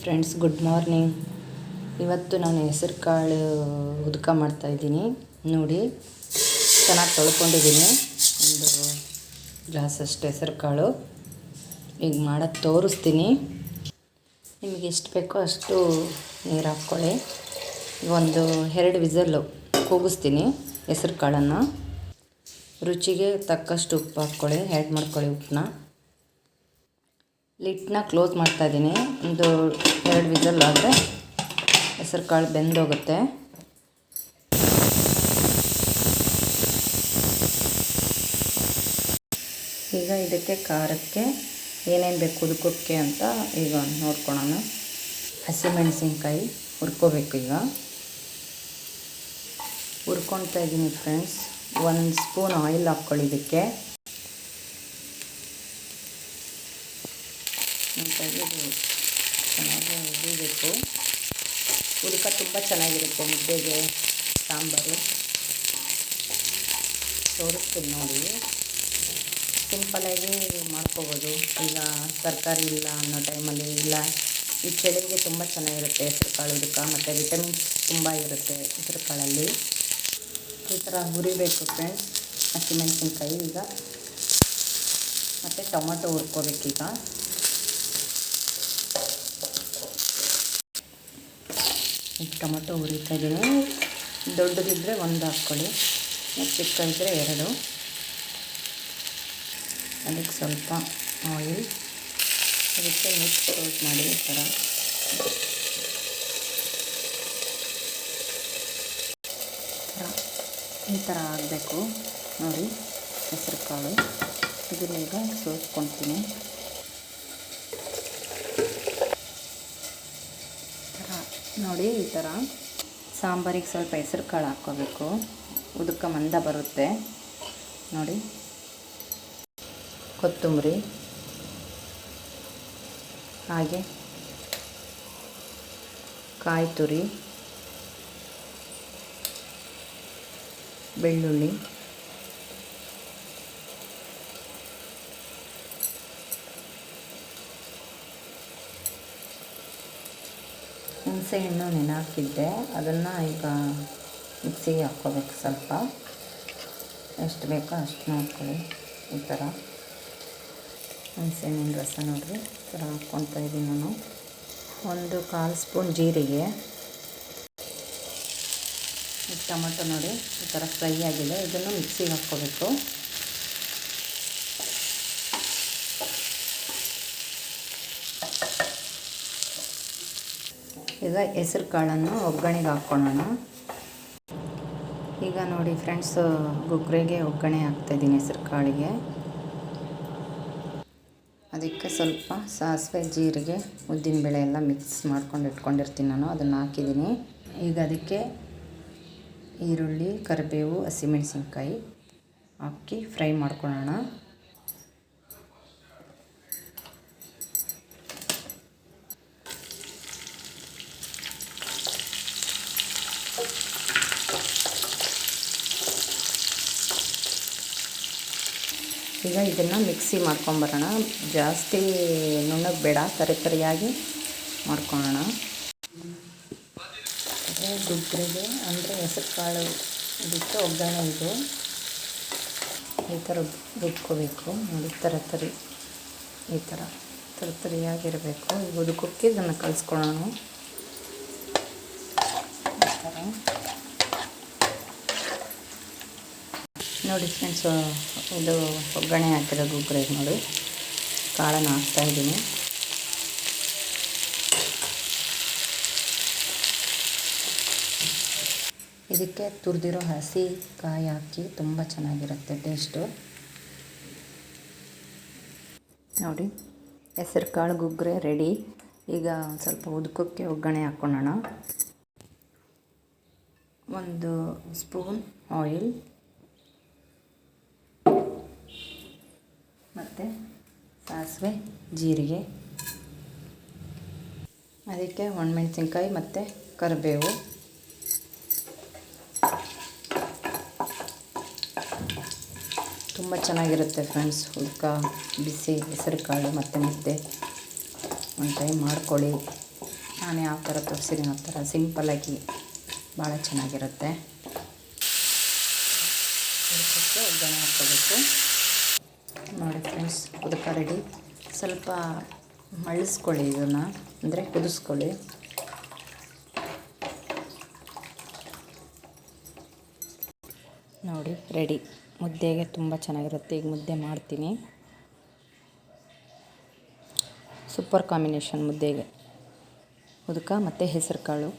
Friends good morning ಇವತ್ತು ನಾನು ಹೆಸರು ಕಾಳು ಮಾಡ್ತಾ ಮಾಡ್ತಾಯಿದ್ದೀನಿ ನೋಡಿ, ಚೆನ್ನಾಗಿ ತೊಳ್ಕೊಂಡಿದ್ದೀನಿ. ಒಂದು ಗ್ಲಾಸಷ್ಟು ಹೆಸರು ಕಾಳು. ಈಗ ಮಾಡೋದು ತೋರಿಸ್ತೀನಿ. ನಿಮಗೆ ಎಷ್ಟು ಬೇಕೋ ಅಷ್ಟು ನೀರು ಹಾಕ್ಕೊಳ್ಳಿ. ಒಂದು ಎರಡು ವಿಸಲ್ಲು ಕೂಗಿಸ್ತೀನಿ ಹೆಸರು ಕಾಳನ್ನು. ರುಚಿಗೆ ತಕ್ಕಷ್ಟು ಉಪ್ಪು ಹಾಕ್ಕೊಳ್ಳಿ ಆ್ಯಡ್ ಮಾಡ್ಕೊಳ್ಳಿ ಉಪ್ಪನ್ನ ಲಿಟ್ನ ಕ್ಲೋಸ್ ಮಾಡ್ತಾಯಿದ್ದೀನಿ ಒಂದು ಎರಡು ವಿಸಲ್ ಆದರೆ ಹೆಸರು ಕಾಳು ಬೆಂದೋಗುತ್ತೆ. ಈಗ ಇದಕ್ಕೆ ಖಾರಕ್ಕೆ ಏನೇನು ಬೇಕು ಹುದುಕೋಕ್ಕೆ ಅಂತ ಈಗ ನೋಡ್ಕೊಳೋಣ. ಹಸಿಮೆಣಸಿನ್ಕಾಯಿ ಹುರ್ಕೋಬೇಕು ಈಗ. ಹುರ್ಕೊಳ್ತಾ ಇದ್ದೀನಿ ಫ್ರೆಂಡ್ಸ್ ಒಂದು ಸ್ಪೂನ್ ಆಯಿಲ್ ಹಾಕ್ಕೊಳ್ಳಿ ಇದಕ್ಕೆ. ಇದು ಚೆನ್ನಾಗಿ ಹುರಿಬೇಕು. ಹುಡುಕ ತುಂಬ ಚೆನ್ನಾಗಿರುತ್ತೆ ಮುದ್ದೆಗೆ ಸಾಂಬಾರು. ತೋರಿಸ್ತೀನಿ ನೋಡಿ. ಸಿಂಪಲಾಗಿ ಮಾಡ್ಕೋಬೋದು. ಈಗ ತರಕಾರಿ ಇಲ್ಲ ಅನ್ನೋ ಟೈಮಲ್ಲಿ ಇಲ್ಲ. ಈ ಚಳಿಗೆ ತುಂಬ ಚೆನ್ನಾಗಿರುತ್ತೆ ಹೆಸರು ಕಾಳು ಹುಡುಕ ಮತ್ತು ವಿಟಮಿನ್ಸ್ ತುಂಬ ಇರುತ್ತೆ ಹೆಸರು ಕಾಳಲ್ಲಿ ಈ ಥರ ಹುರಿಬೇಕು ಫ್ರೆಂಡ್ಸ್. ಹಸಿಮೆಣಸಿನ್ಕಾಯಿ ಈಗ. ಮತ್ತು ಟೊಮೊಟೊ ಹುರ್ಕೋಬೇಕೀಗ. ಈಗ ಟೊಮೊಟೊ ಹುರಿತಾ ಇದ್ದೀನಿ ದೊಡ್ಡದಿದ್ದರೆ ಒಂದು ಹಾಕ್ಕೊಳ್ಳಿ. ಚಿಕ್ಕ ಇದ್ದರೆ ಎರಡು. ಅದಕ್ಕೆ ಸ್ವಲ್ಪ ಆಯಿಲ್. ಅದಕ್ಕೆ ಮಿಕ್ಸ್ ರೋಟ್ ಮಾಡಿ ಈ ಥರ. ಈ ಥರ ಆಗಬೇಕು. ನೋಡಿ ಹೆಸರು ಕಾಳು ಇದನ್ನೀಗ ಸೋಸ್ಕೊಳ್ತೀನಿ ನೋಡಿ, ಈ ಥರ ಸಾಂಬಾರಿಗೆ ಸ್ವಲ್ಪ ಹೆಸರು ಕಾಳು ಹಾಕ್ಕೋಬೇಕು. ಉದುಕ ಮಂದ ಬರುತ್ತೆ. ನೋಡಿ. ಕೊತ್ತಂಬರಿ. ಹಾಗೆ. ಕಾಯಿ ತುರಿ. ಬೆಳ್ಳುಳ್ಳಿ. ಹುಣಸೆಹಣ್ಣು ನೆನೆ ಅದನ್ನು ಈಗ ಮಿಕ್ಸಿಗೆ ಹಾಕ್ಕೋಬೇಕು ಸ್ವಲ್ಪ. ಎಷ್ಟು ಬೇಕೋ ಅಷ್ಟು ನೋಡ್ಕೊಳ್ಳಿ. ಈ ಥರ. ಹುಣಸೆಹಣ್ಣಿನ ರಸ ನೋಡಿರಿ. ಈ ಥರ ಹಾಕ್ಕೊತಾ ಇದ್ದೀನಿ ನಾನು. ಒಂದು ಕಾಲು ಸ್ಪೂನ್ ಜೀರಿಗೆ. ಟೊಮೊಟೊ ನೋಡಿ. ಈ ಥರ ಫ್ರೈ ಆಗಿದೆ. ಇದನ್ನು ಮಿಕ್ಸಿಗೆ ಹಾಕ್ಕೋಬೇಕು. ಈಗ ಹೆಸ್ರು ಕಾಳನ್ನು ಒಗ್ಗರಣೆಗೆ ಹಾಕ್ಕೊಳ್ಳೋಣ ಈಗ ನೋಡಿ ಫ್ರೆಂಡ್ಸ್, ಗುಗ್ರೆಗೆ ಒಗ್ಗರಣೆ ಹಾಕ್ತಾಯಿದ್ದೀನಿ ಹೆಸ್ರು ಕಾಳಿಗೆ. ಅದಕ್ಕೆ ಸ್ವಲ್ಪ ಸಾಸಿವೆ, ಜೀರಿಗೆ ಉದ್ದಿನಬೇಳೆ ಎಲ್ಲ ಮಿಕ್ಸ್ ಮಾಡ್ಕೊಂಡು ಇಟ್ಕೊಂಡಿರ್ತೀನಿ ನಾನು, ಅದನ್ನು ಹಾಕಿದ್ದೀನಿ. ಈಗ ಅದಕ್ಕೆ ಈರುಳ್ಳಿ, ಕರಿಬೇವು, ಹಸಿಮೆಣಸಿನ್ಕಾಯಿ ಹಾಕಿ ಫ್ರೈ ಮಾಡ್ಕೊಳ್ಳೋಣ. ಈಗ ಇದನ್ನು ಮಿಕ್ಸಿ ಮಾಡ್ಕೊಂಬರೋಣ. ಜಾಸ್ತಿ ನುಣ್ಣಗೆ ಬೇಡ, ತರಿ ತರಿಯಾಗಿ ಮಾಡ್ಕೊಳ್ಳೋಣ ಗುಬ್ಬರಿಗೆ ಅಂದರೆ ಹೆಸರು ಕಾಳು ಬಿಟ್ಟು ಒಗ್ಗರಣೆ ಇದು. ಈ ಥರ ರುಬ್ಕೋಬೇಕು. ನೋಡಿ ತರತರಿ ಈ ಥರ ತರ ತರಿಯಾಗಿರಬೇಕು. ಈಗ ಉದುಕೋಕ್ಕೆ ಇದನ್ನು ಕಲಿಸ್ಕೊಳ್ಳೋಣ ಈ ಥರ ನೋಡಿ ಫ್ರೆಂಡ್ಸ್ ಇದು ಒಗ್ಗರಣೆ ಹಾಕಿರೋ ಗುಗ್ರೆ ನೋಡಿ. ಕಾಳನ್ನು ಹಾಕ್ತಾಯಿದ್ದೀನಿ ಇದಕ್ಕೆ ತುರಿದಿರೋ ಹಸಿ ಕಾಯಿ ಹಾಕಿ ತುಂಬ ಚೆನ್ನಾಗಿರುತ್ತೆ ಟೇಸ್ಟು ನೋಡಿ, ಹೆಸರು ಕಾಳು ಗುಗ್ರೆ ರೆಡಿ ಈಗ ಸ್ವಲ್ಪ ಉದಕೋಕ್ಕೆ ಒಗ್ಗರಣೆ ಹಾಕ್ಕೊಳ್ಳೋಣ ಒಂದು ಸ್ಪೂನ್ ಆಯಿಲ್ ಮತ್ತು ಸಾಸಿವೆ, ಜೀರಿಗೆ, ಅದಕ್ಕೆ ಒಣಮೆಣ್ಸಿನ್ಕಾಯಿ ಮತ್ತು ಕರಿಬೇವು. ತುಂಬ ಚೆನ್ನಾಗಿರುತ್ತೆ ಫ್ರೆಂಡ್ಸ್, ಹುಡ್ಕ, ಬಿಸಿ ಹೆಸರು ಕಾಳು ಮತ್ತು ಮುದ್ದೆ. ಒಂದು ಟೈಮ್ ಮಾಡ್ಕೊಳ್ಳಿ. ನಾನು ಯಾವ ಥರ ತೋರಿಸಿದ್ದೀನಿ, ಆ ಥರ ಸಿಂಪಲ್ಲಾಗಿ ಭಾಳ ಚೆನ್ನಾಗಿರುತ್ತೆ. ಒಗ್ಗರಣೆ ಹಾಕ್ಕೋಬೇಕು ನೋಡಿ ಫ್ರೆಂಡ್ಸ್, ಉದಕ ರೆಡಿ ಸ್ವಲ್ಪ ಮಳ್ಳಿಸ್ಕೊಳ್ಳಿ ಇದನ್ನು, ಅಂದರೆ ಕುದಿಸ್ಕೊಳ್ಳಿ. ನೋಡಿ ರೆಡಿ ಮುದ್ದೆಗೆ ತುಂಬ ಚೆನ್ನಾಗಿರುತ್ತೆ. ಈಗ ಮುದ್ದೆ ಮಾಡ್ತೀನಿ. Super combination ಮುದ್ದೆಗೆ. ಉದಕ ಮತ್ತು ಹೆಸರು ಕಾಳು